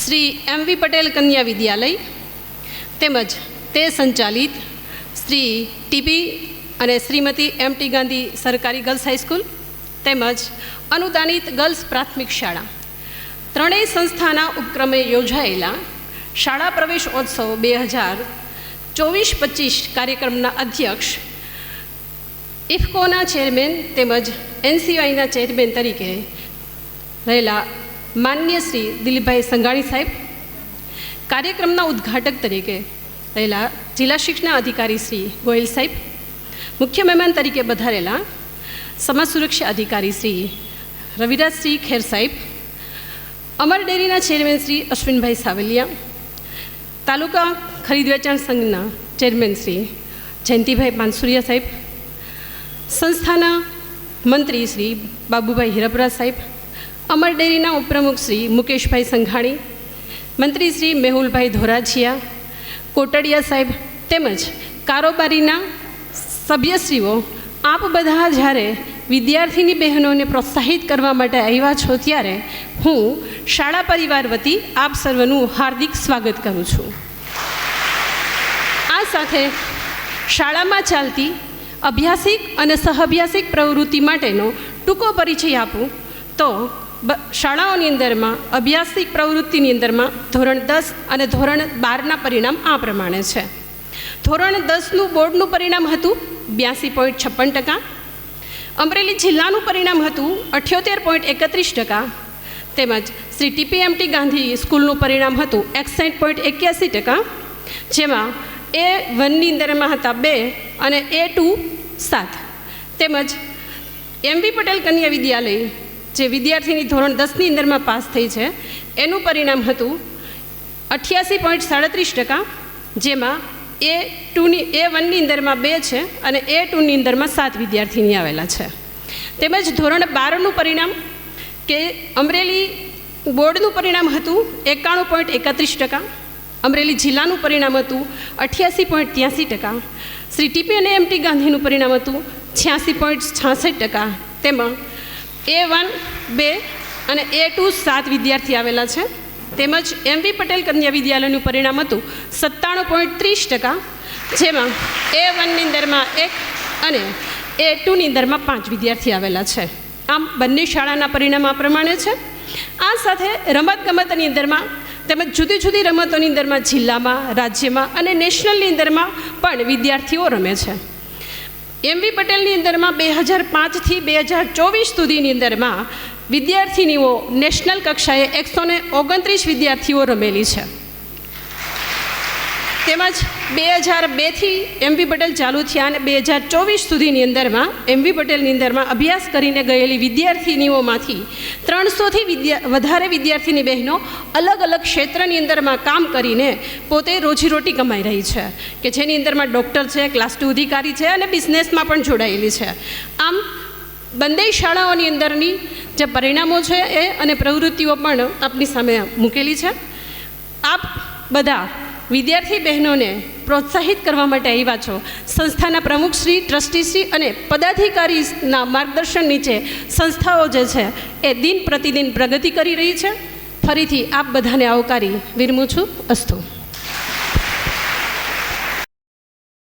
શ્રી એમ વી પટેલ કન્યા વિદ્યાલય તેમજ તે સંચાલિત શ્રી ટીબી અને શ્રીમતી એમ ટી ગાંધી સરકારી ગર્લ્સ હાઈસ્કૂલ તેમજ અનુદાનિત ગર્લ્સ પ્રાથમિક શાળા. ત્રણેય સંસ્થાના ઉપક્રમે યોજાયેલા શાળા પ્રવેશોત્સવ બે હજાર ચોવીસ પચીસ કાર્યક્રમના અધ્યક્ષ ઇફકોના ચેરમેન તેમજ એનસીઆઈના ચેરમેન તરીકે રહેલા માન્ય શ્રી દિલીપભાઈ સંઘાણી સાહેબ, કાર્યક્રમના ઉદ્ઘાટક તરીકે રહેલા જિલ્લા શિક્ષણ અધિકારી શ્રી ગોયલ સાહેબ, મુખ્ય મહેમાન તરીકે વધારેલા સમાજ સુરક્ષા અધિકારી શ્રી રવિરાજસિંહ ખેર સાહેબ, અમર ડેરીના ચેરમેન શ્રી અશ્વિનભાઈ સાવલિયા, તાલુકા ખરીદ વેચાણ સંઘના ચેરમેન શ્રી જયંતિભાઈ પાનસુરિયા સાહેબ, સંસ્થાના મંત્રી શ્રી બાબુભાઈ હિરપરા સાહેબ અમર ડેરીના ઉપપ્રમુખ શ્રી મુકેશભાઈ સંઘાણી, મંત્રી શ્રી મેહુલભાઈ ધોરાજીયા, કોટડિયા સાહેબ તેમજ કારોબારીના સભ્યશ્રીઓ, આપ બધા જ્યારે વિદ્યાર્થીની બહેનોને પ્રોત્સાહિત કરવા માટે આવ્યા છો ત્યારે હું શાળા પરિવાર વતી આપ સર્વનું હાર્દિક સ્વાગત કરું છું. આ સાથે શાળામાં ચાલતી અભ્યાસિક અને સહઅભ્યાસિક પ્રવૃત્તિ માટેનો ટૂંકો પરિચય આપું તો શાળાઓની અંદરમાં, અભ્યાસિક પ્રવૃત્તિની અંદરમાં ધોરણ દસ અને ધોરણ બારના પરિણામ આ પ્રમાણે છે. ધોરણ દસનું બોર્ડનું પરિણામ હતું બ્યાસી પોઈન્ટ છપ્પન ટકા. અમરેલી જિલ્લાનું પરિણામ હતું અઠ્યોતેર પોઈન્ટ એકત્રીસ ટકા. તેમજ શ્રી ટીપીએમટી ગાંધી સ્કૂલનું પરિણામ હતું એકસાઠ પોઈન્ટ એક્યાસી ટકા. જેમાં એ વનની અંદરમાં હતા બે અને એ ટુ સાત. તેમજ એમ વી પટેલ કન્યા વિદ્યાલય જે વિદ્યાર્થીની ધોરણ દસની અંદરમાં પાસ થઈ છે, એનું પરિણામ હતું અઠ્યાસી પોઈન્ટ સાડત્રીસ ટકા, જેમાં એ ટુની, એ વનની અંદરમાં બે છે અને એ ટુની અંદરમાં સાત વિદ્યાર્થીની આવેલા છે. તેમજ ધોરણ બારનું પરિણામ કે અમરેલી બોર્ડનું પરિણામ હતું એકાણું પોઈન્ટ એકત્રીસ ટકા, અમરેલી જિલ્લાનું પરિણામ હતું અઠ્યાસી પોઈન્ટ ત્યાંસી ટકા, શ્રી ટીપી અને એમટી ગાંધીનું પરિણામ હતું છ્યાસી પોઈન્ટ છાસઠ ટકા, તેમાં એ વન બે અને એ ટુ સાત વિદ્યાર્થી આવેલા છે. તેમજ એમ વી પટેલ કન્યા વિદ્યાલયનું પરિણામ હતું સત્તાણું પોઈન્ટ ત્રીસ ટકા. જેમાં એ વનની અંદરમાં એક અને એ ટુની અંદરમાં પાંચ વિદ્યાર્થી આવેલા છે. આમ બંને શાળાના પરિણામ આ પ્રમાણે છે. આ સાથે રમતગમતની અંદરમાં તેમજ જુદી જુદી રમતોની અંદરમાં જિલ્લામાં, રાજ્યમાં અને નેશનલની અંદરમાં પણ વિદ્યાર્થીઓ રમે છે. એમ વી પટેલની અંદરમાં બે હજાર પાંચથી બે હજાર ચોવીસ સુધીની અંદરમાં વિદ્યાર્થીનીઓ નેશનલ કક્ષાએ એકસો ઓગણત્રીસ વિદ્યાર્થીઓ રમેલી છે. તેમજ બે હજાર બેથી એમ વી પટેલ ચાલુ થયા અને બે હજાર ચોવીસ સુધીની અંદરમાં એમ વી પટેલની અંદરમાં અભ્યાસ કરીને ગયેલી વિદ્યાર્થીનીઓમાંથી ત્રણસોથી વિદ્યા વધારે વિદ્યાર્થીની બહેનો અલગ અલગ ક્ષેત્રની અંદરમાં કામ કરીને પોતે રોજીરોટી કમાઈ રહી છે. કે જેની અંદરમાં ડૉક્ટર છે, ક્લાસ ટુ અધિકારી છે અને બિઝનેસમાં પણ જોડાયેલી છે. આમ બંને શાળાઓની અંદરની જે પરિણામો છે એ અને પ્રવૃત્તિઓ પણ આપની સામે મૂકેલી છે. આપ બધા વિદ્યાર્થી બહેનોને પ્રોત્સાહિત કરવા માટે આવ્યા છો. સંસ્થાના પ્રમુખશ્રી ટ્રસ્ટીશ્રી અને પદાધિકારીના માર્ગદર્શન નીચે સંસ્થાઓ જે છે એ દિન પ્રતિદિન પ્રગતિ કરી રહી છે. ફરીથી આપ બધાને આવકારી વિરમું છું. અસ્તુ.